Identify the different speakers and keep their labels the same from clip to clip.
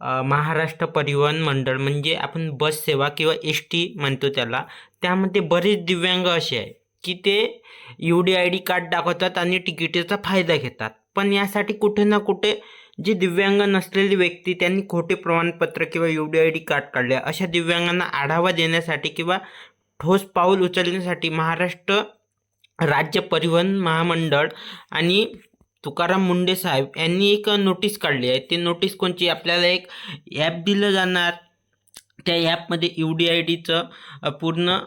Speaker 1: महाराष्ट्र परिवहन मंडळ म्हणजे आपण बस सेवा किंवा एस टी म्हणतो त्याला त्यामध्ये बरेच दिव्यांग असे आहे की ते U D I D card दाखवतात आणि तिकिटेचा फायदा घेतात. पण यासाठी कुठे ना कुठे जे दिव्यांग नसलेली व्यक्ती त्यांनी खोटे प्रमाणपत्र किंवा U D I D card काढले अशा दिव्यांगांना आढावा देण्यासाठी किंवा ठोस पाऊल उचलण्यासाठी महाराष्ट्र राज्य परिवहन महामंडळ आणि तुकाराम मुंडे साहेब यांनी एक नोटीस काढली आहे. ती नोटीस कोणची आपल्याला एक ॲप दिलं जाणार. त्या ॲपमध्ये यू डी आय डीचं पूर्ण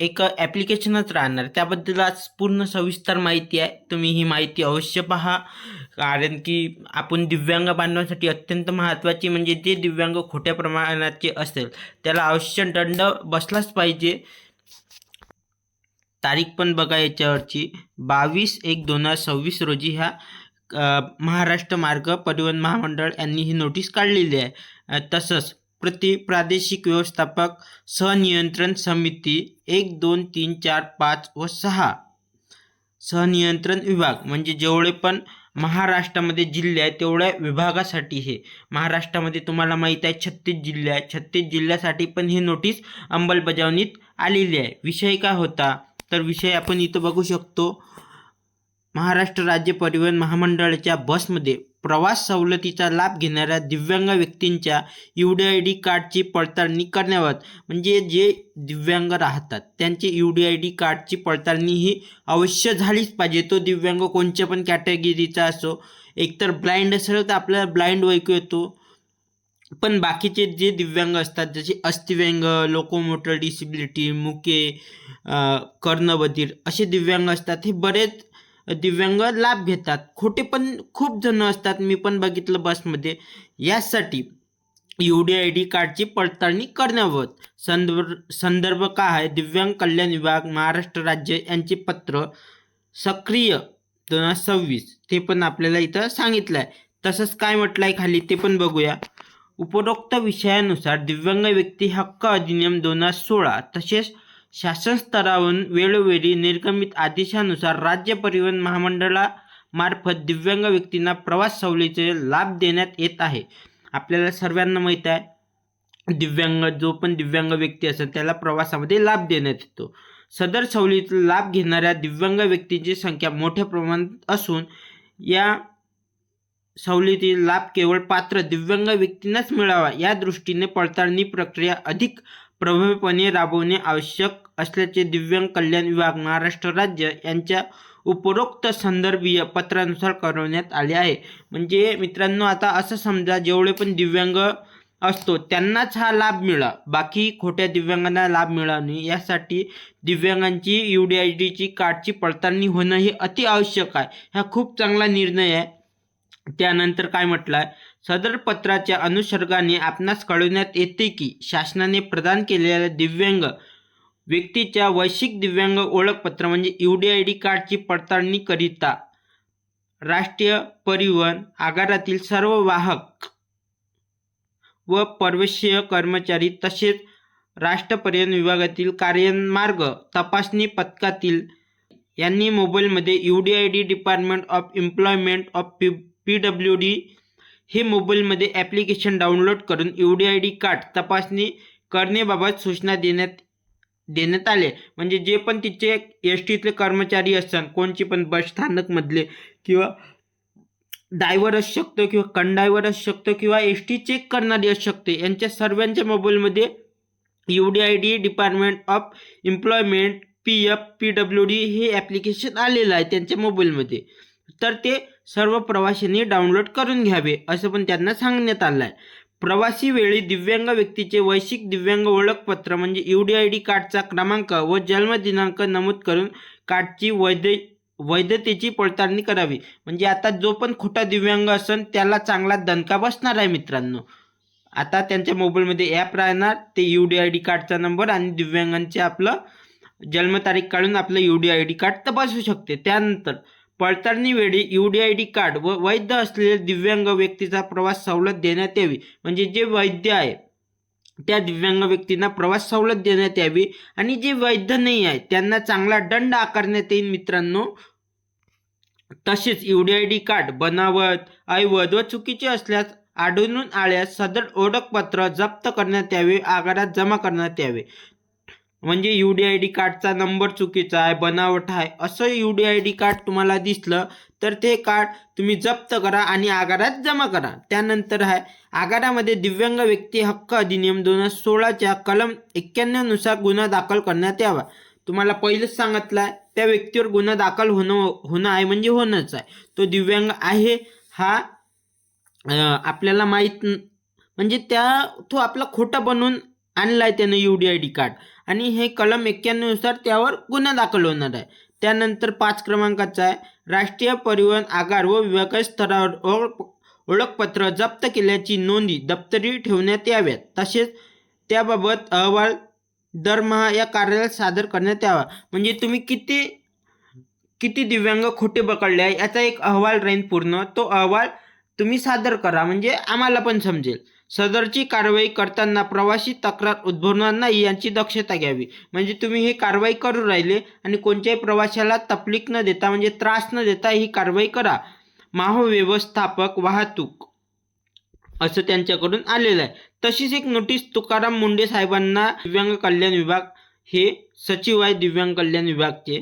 Speaker 1: एक ॲप्लिकेशनच राहणार. त्याबद्दल आज पूर्ण सविस्तर माहिती आहे. तुम्ही ही माहिती अवश्य पहा. कारण की आपण दिव्यांग बांधवांसाठी अत्यंत महत्त्वाची म्हणजे जे दिव्यांग खोट्या प्रमाणाचे असेल त्याला अवश्य दंड बसलाच पाहिजे. तारीख पण बघा याच्यावरची. बावीस एक दोन हजार सव्वीस रोजी ह्या महाराष्ट्र मार्ग परिवहन महामंडळ यांनी ही नोटीस काढलेली आहे. तसंच प्रति प्रादेशिक व्यवस्थापक सहनियंत्रण समिती एक दोन तीन चार पाच व सहा. सहनियंत्रण विभाग म्हणजे जेवढे पण महाराष्ट्रामध्ये जिल्हे आहेत तेवढ्या विभागासाठी हे. महाराष्ट्रामध्ये तुम्हाला माहीत आहे छत्तीस जिल्हे आहेत. छत्तीस जिल्ह्यासाठी पण ही नोटीस अंमलबजावणीत आलेली आहे. विषय काय होता? तर विषय आपण इथं बघू शकतो. महाराष्ट्र राज्य परिवहन महामंडळाच्या बसमध्ये प्रवास सवलतीचा लाभ घेणाऱ्या दिव्यांग व्यक्तींच्या यू डी आय डी कार्डची पडताळणी करण्यावर म्हणजे जे दिव्यांग राहतात त्यांची यू डी आय डी कार्डची पडताळणी ही अवश्य झालीच पाहिजे. तो दिव्यांग कोणत्या पण कॅटेगरीचा असो एकतर ब्लाइंड असेल तर आपल्याला ब्लाइंड ऐकू येतो. पण बाकीचे जे दिव्यांग असतात जसे अस्थिव्यंग लोकोमोटर डिसिबिलिटी मुके कर्णबधीर असे दिव्यांग असतात. हे बरेच दिव्यांग लाभ घेतात. खोटे पण खूप जण असतात. मी पण बघितलं बसमध्ये. यासाठी यू डी आय डी कार्डची पडताळणी करण्यावर. संदर्भ संदर्भ काय आहे? दिव्यांग कल्याण विभाग महाराष्ट्र राज्य यांचे पत्र सक्रिय दोन हजार सव्वीस. ते पण आपल्याला इथं सांगितलं आहे तसंच काय म्हटलं आहे खाली ते पण बघूया. उपरोक्त विषयानुसार दिव्यांग व्यक्ती हक्क अधिनियम दोन हजार सोळा तसेच शासन स्तरावरून वेळोवेळी निर्गमित आदेशानुसार राज्य परिवहन महामंडळामार्फत दिव्यांग व्यक्तींना प्रवास सवलतीचे लाभ देण्यात येत आहे. आपल्याला सर्वांना माहीत आहे दिव्यांग जो पण दिव्यांग व्यक्ती असेल त्याला प्रवासामध्ये लाभ देण्यात येतो. सदर सवलतीचा लाभ घेणाऱ्या दिव्यांग व्यक्तींची संख्या मोठ्या प्रमाणात असून या सवलती लाभ केवळ पात्र दिव्यांग व्यक्तींनाच मिळावा या दृष्टीने पडताळणी प्रक्रिया अधिक प्रभावीपणे राबवणे आवश्यक असल्याचे दिव्यांग कल्याण विभाग महाराष्ट्र राज्य यांच्या उपरोक्त संदर्भीय पत्रानुसार कळवण्यात आले आहे. म्हणजे मित्रांनो आता असं समजा जेवढे पण दिव्यांग असतो त्यांनाच हा लाभ मिळा. बाकी खोट्या दिव्यांगांना लाभ मिळा नाही. यासाठी दिव्यांगांची यू डी आय डीची कार्डची पडताळणी होणं हे अति आवश्यक आहे. हा खूप चांगला निर्णय आहे. त्यानंतर काय म्हटलं आहे? सदर पत्राच्या अनुसर्गाने आपणास कळवण्यात येते की शासनाने प्रदान केलेल्या दिव्यांग व्यक्तीच्या वैश्विक दिव्यांग ओळखपत्र म्हणजे यू डी आय डी कार्डची पडताळणी करिता राष्ट्रीय परिवहन आगारातील सर्व वाहक व परवेशीय कर्मचारी तसेच राष्ट्र विभागातील कार्यमार्ग तपासणी पथकातील यांनी मोबाईलमध्ये U D I D department of employment of P P W D हे मोबाईलमध्ये ॲप्लिकेशन डाउनलोड करून U D I D card तपासणी करण्याबाबत सूचना देण्यात देण्यात आले. म्हणजे जे पण तिचे एस टीतले कर्मचारी असतात कोणची पण बस स्थानकमधले किंवा डायव्हर असू शकतो किंवा कंडायव्हर असू शकतो किंवा एस टी चेक करणारी असू शकते यांच्या सर्वांच्या मोबाईलमध्ये U D I D department of employment P F P W D हे ॲप्लिकेशन आलेलं आहे त्यांच्या मोबाईलमध्ये तर ते सर्व प्रवाशांनी डाउनलोड करून घ्यावे असं पण त्यांना सांगण्यात आलं आहे प्रवासी वेळी दिव्यांग व्यक्तीचे वैश्विक दिव्यांग ओळखपत्र म्हणजे यू डी आय डी कार्डचा क्रमांक व जन्मदिनांक नमूद करून कार्डची वैध वैधतेची पडताळणी करावी. म्हणजे आता जो पण खोटा दिव्यांग असेल त्याला चांगला दणका बसणार आहे मित्रांनो. आता त्यांच्या मोबाईलमध्ये ॲप राहणार ते यू डी आय डी कार्डचा नंबर आणि दिव्यांगांचे आपलं जन्मतारीख काढून आपलं U D I D card तपासू शकते. त्यानंतर पडताळणी वेळी U D I D card व वैध असलेल्या दिव्यांग व्यक्तीचा प्रवास सवलत देण्यात यावी. म्हणजे जे वैध आहे त्या दिव्यांग व्यक्तींना प्रवास सवलत देण्यात यावी आणि जे वैध नाही आहे त्यांना चांगला दंड आकारण्यात येईल मित्रांनो. तसेच U D I D card बनावट ऐवज व चुकीचे असल्यास आढळून आल्यास सदर ओळखपत्र जप्त करण्यात यावे आगारात जमा करण्यात यावे. म्हणजे यू डी आय डी कार्डचा नंबर चुकीचा आहे बनावट आहे असं U D I D card तुम्हाला दिसलं तर ते कार्ड तुम्ही जप्त करा आणि आगारात जमा करा. त्यानंतर आहे आगारामध्ये दिव्यांग व्यक्ती हक्क अधिनियम दोन हजार सोळाच्या कलम एक्क्याण्णवनुसार गुन्हा दाखल करण्यात यावा. तुम्हाला पहिलंच सांगितलं आहे त्या व्यक्तीवर गुन्हा दाखल होणं होणं आहे म्हणजे होणंच आहे. तो दिव्यांग आहे हा आपल्याला माहीत म्हणजे त्या तो आपला खोटा बनवून आणलाय त्यानं U D I D card आणि हे कलम एक्क्याण्णवनुसार त्यावर गुन्हा दाखल होणार आहे. त्यानंतर पाच क्रमांकाचा आहे. राष्ट्रीय परिवहन आगार व विभागीय स्तरावर ओळख ओळखपत्र जप्त केल्याची नोंदी दप्तरी ठेवण्यात याव्यात. तसेच त्याबाबत अहवाल दरमहा या कार्यालयात सादर करण्यात यावा. म्हणजे तुम्ही किती किती दिव्यांग खोटे पकडले आहे याचा एक अहवाल राहील पूर्ण. तो अहवाल तुम्ही सादर करा. म्हणजे आम्हाला पण समजेल. सदरची कारवाई करताना प्रवासी तक्रार उद्भवणार नाही यांची दक्षता घ्यावी. म्हणजे तुम्ही ही कारवाई करू राहिले आणि कोणत्याही प्रवाशाला तपलीक न देता म्हणजे त्रास न देता ही कारवाई करा. महाव्यवस्थापक वाहतूक असं त्यांच्याकडून आलेलं आहे. तशीच एक नोटीस तुकाराम मुंडे साहेबांना दिव्यांग कल्याण विभाग हे सचिव आहे दिव्यांग कल्याण विभागचे.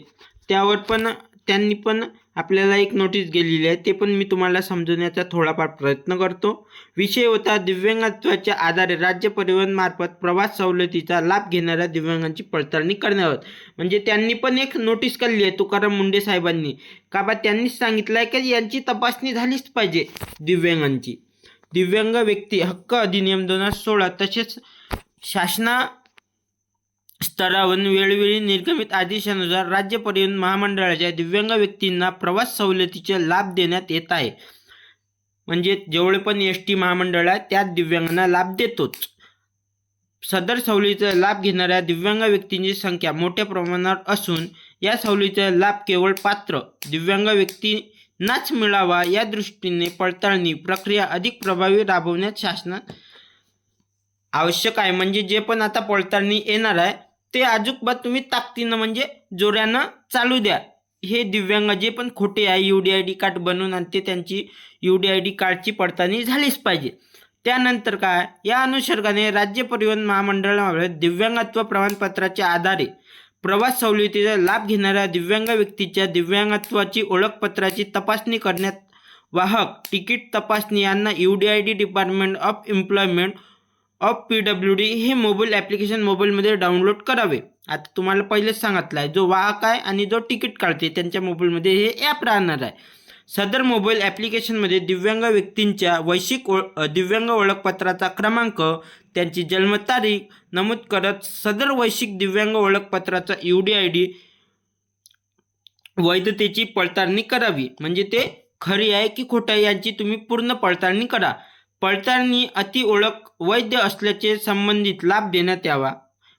Speaker 1: त्यावर पण त्यांनी पण आपल्याला एक नोटीस गेलेली आहे. ते पण मी तुम्हाला समजवण्याचा थोडाफार प्रयत्न करतो. विषय होता दिव्यांगत्वाच्या आधारे राज्य परिवहन मार्फत प्रवास सवलतीचा लाभ घेणाऱ्या दिव्यांगांची पडताळणी करण्यावर. म्हणजे त्यांनी पण एक नोटीस काढली आहे तुकाराम मुंडे साहेबांनी. का बा त्यांनीच सांगितलं आहे की यांची तपासणी झालीच पाहिजे दिव्यांगांची. दिव्यांग व्यक्ती हक्क अधिनियम दोन हजार सोळा तसेच शासना स्तरावरून वेळोवेळी निर्गमित आदेशानुसार राज्य परिवहन महामंडळाच्या दिव्यांग व्यक्तींना प्रवास सवलतीचे लाभ देण्यात येत आहे. म्हणजे जेवढे पण एस टी महामंडळ आहे त्यात दिव्यांगांना लाभ देतोच. सदर सवलतीचा लाभ घेणाऱ्या दिव्यांग व्यक्तींची संख्या मोठ्या प्रमाणावर असून या सवलतीचा लाभ केवळ पात्र दिव्यांग व्यक्तींनाच मिळावा या दृष्टीने पडताळणी प्रक्रिया अधिक प्रभावी राबवण्यात शासनात आवश्यक आहे. म्हणजे जे पण आता पडताळणी येणार आहे ते अजूकबाद तुम्ही ताकदीनं म्हणजे जोऱ्यानं चालू द्या. हे दिव्यांग जे पण खोटे आहे U D I D card बनवून आणते त्यांची यू डी आय डी कार्डची पडताळणी झालीच पाहिजे. त्यानंतर काय? या अनुषंगाने राज्य परिवहन महामंडळामुळे दिव्यांगत्व प्रमाणपत्राच्या आधारे प्रवास सवलतीचा लाभ घेणाऱ्या दिव्यांग व्यक्तीच्या दिव्यांगत्वाची ओळखपत्राची तपासणी करण्यात वाहक तिकीट तपासणी यांना U D I D department of employment of P W D हे मोबाईल ॲप्लिकेशन मोबाईलमध्ये डाउनलोड करावे. आता तुम्हाला पहिलेच सांगितलं आहे जो वाहक आहे आणि जो तिकीट काढते त्यांच्या मोबाईलमध्ये हे ॲप राहणार आहे. सदर मोबाईल ॲप्लिकेशनमध्ये दिव्यांग व्यक्तींच्या वैश्विक ओळ दिव्यांग ओळखपत्राचा क्रमांक त्यांची जन्मतारीख नमूद करत सदर वैश्विक दिव्यांग ओळखपत्राचा यू डी आय डी वैधतेची पडताळणी करावी. म्हणजे ते खरी आहे की खोटं आहे यांची तुम्ही पूर्ण पडताळणी करा. पडताळणी अति ओळख वैध असल्याचे संबंधित लाभ देण्यात यावा.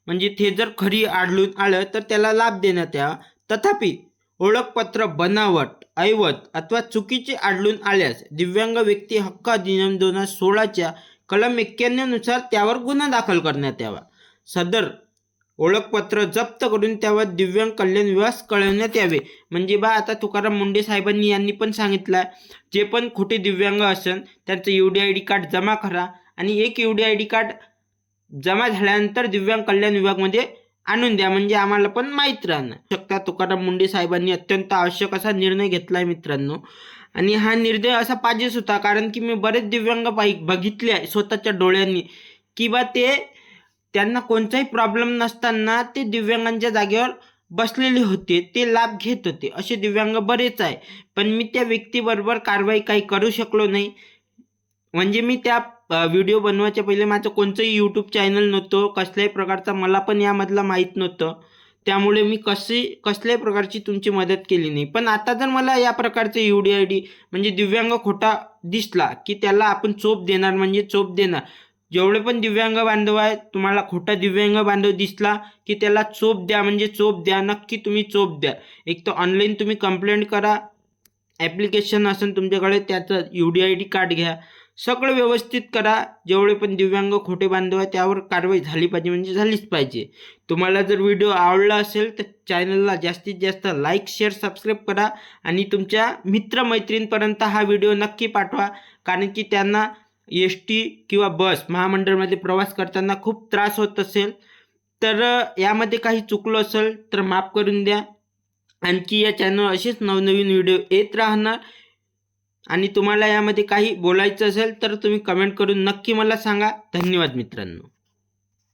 Speaker 1: म्हणजे ते जर खरी आढळून आलं तर त्याला लाभ देण्यात यावा. तथापि ओळखपत्र बनावट ऐवत अथवा चुकीचे आढळून आल्यास दिव्यांग व्यक्ती हक्क अधिनियम दोन हजार सोळाच्या कलम एक्क्याण्णवनुसार त्यावर गुन्हा दाखल करण्यात यावा. सदर ओळखपत्र जप्त करून त्यावर दिव्यांग कल्याण विभाग कळवण्यात यावे. म्हणजे बा आता तुकाराम मुंडे साहेबांनी यांनी पण सांगितलं जे पण खोटे दिव्यांग असेल त्यांचं U D I D card जमा करा आणि एक U D I D card जमा झाल्यानंतर दिव्यांग कल्याण विभागमध्ये आणून द्या. म्हणजे आम्हाला पण माहीत राहणार. शकता तुकाराम मुंडे साहेबांनी अत्यंत आवश्यक असा निर्णय घेतला आहे मित्रांनो. आणि हा निर्णय असा पाहिजेच होता कारण की मी बरेच दिव्यांग पाहि बघितले आहे स्वतःच्या डोळ्यांनी. की बा ते त्यांना कोणताही प्रॉब्लेम नसताना ते दिव्यांगांच्या जागेवर बसलेले होते. ते लाभ घेत होते. असे दिव्यांग बरेच आहे. पण मी त्या व्यक्तीबरोबर कारवाई काही करू शकलो नाही. म्हणजे मी त्या व्हिडिओ बनवायच्या पहिले माझं कोणतंही यूट्यूब चॅनल नव्हतं. कसल्याही प्रकारचा मला पण यामधला माहीत नव्हतं. त्यामुळे मी कशी कसल्याही प्रकारची तुमची मदत केली नाही. पण आता जर मला या प्रकारचे यू डी आय डी म्हणजे दिव्यांग खोटा दिसला की त्याला आपण चोप देणार म्हणजे चोप देणार जेवढे पण दिव्यांग बांधव आहे तुम्हाला खोटा दिव्यांग बांधव दिसला की त्याला चोप द्या म्हणजे चोप द्या नक्की तुम्ही चोप द्या. एक तर ऑनलाईन तुम्ही कंप्लेंट करा ॲप्लिकेशन असेल तुमच्याकडे त्याचं U D I D card घ्या. सगळं व्यवस्थित करा जेवढे पण दिव्यांग खोटे बांधव आहे त्यावर कारवाई झाली पाहिजे म्हणजे झालीच पाहिजे. तुम्हाला जर व्हिडिओ आवडला असेल तर चॅनलला जास्तीत जास्त लाईक शेअर सबस्क्राईब करा आणि तुमच्या मित्रमैत्रीणपर्यंत हा व्हिडिओ नक्की पाठवा. कारण की त्यांना एस टी किंवा बस महामंडळमध्ये प्रवास करताना खूप त्रास होत असेल तर यामध्ये काही चुकलं असेल तर माफ करून द्या. आणखी या चॅनल असेच नवनवीन व्हिडिओ येत राहणार. आणि तुम्हाला यामध्ये काही बोलायचं असेल तर तुम्ही कमेंट करून नक्की मला सांगा. धन्यवाद मित्रांनो.